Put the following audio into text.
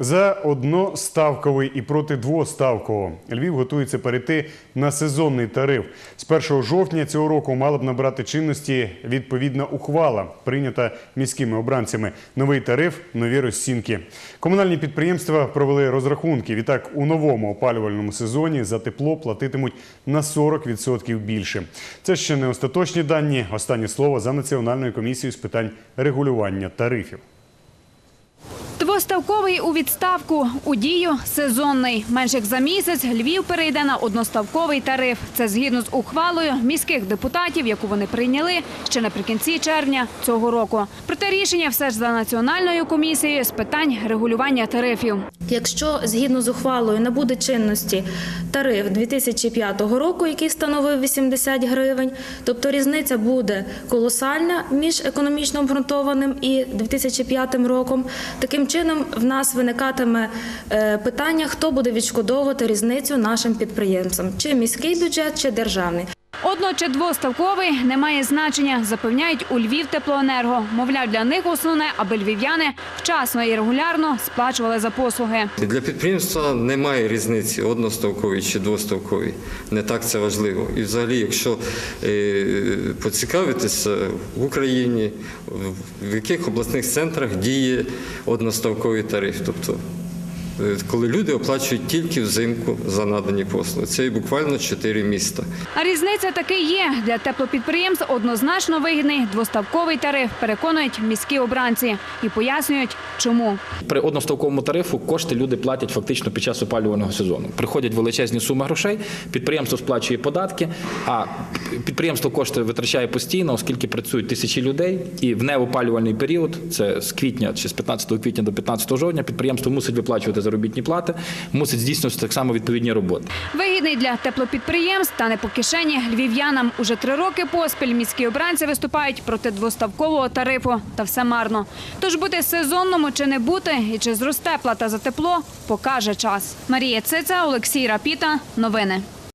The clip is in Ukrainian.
За одноставковий і проти двоставкового Львів готується перейти на сезонний тариф. З 1 жовтня цього року мала б набрати чинності відповідна ухвала, прийнята міськими обранцями. Новий тариф, нові розцінки. Комунальні підприємства провели розрахунки. Відтак, у новому опалювальному сезоні за тепло платитимуть на 40% більше. Це ще не остаточні дані. Останнє слово за Національною комісією з питань регулювання тарифів. Двоставковий у відставку, у дію сезонний. Менш як за місяць Львів перейде на одноставковий тариф. Це згідно з ухвалою міських депутатів, яку вони прийняли ще наприкінці червня цього року. Проте рішення все ж за національною комісією з питань регулювання тарифів. Якщо згідно з ухвалою не буде чинності тариф 2005 року, який становив 80 гривень, тобто різниця буде колосальна між економічно обґрунтованим і 2005 роком. Таким чином, в нас виникатиме е, питання, хто буде відшкодовувати різницю нашим підприємцям, чи міський бюджет, чи державний. Одно чи двоставковий не має значення, запевняють у Львів теплоенерго. Мовляв, для них основне, аби львів'яни вчасно і регулярно сплачували за послуги. Для підприємства немає різниці одноставковий чи двоставковий. Не так це важливо. І взагалі, якщо е, поцікавитися в Україні, в яких обласних центрах діє одноставковий тариф, тобто коли люди оплачують тільки взимку за надані послуги. Це і буквально чотири міста. А різниця таки є. Для теплопідприємств однозначно вигідний двоставковий тариф, переконують міські обранці. І пояснюють, чому. При одноставковому тарифу кошти люди платять фактично під час опалювального сезону. Приходять величезні суми грошей, підприємство сплачує податки, а підприємство кошти витрачає постійно, оскільки працюють тисячі людей. І в неопалювальний період, це з квітня чи з 15 квітня до 15 жовтня, підприємство мусить виплачувати заробітні плати, мусить здійснювати так само відповідні роботи. Вигідний для теплопідприємств та не по кишені львів'янам. Уже три роки поспіль міські обранці виступають проти двоставкового тарифу. Та все марно. Тож бути сезонному чи не бути, і чи зросте плата за тепло, покаже час. Марія Циця, Олексій Рапіта. Новини.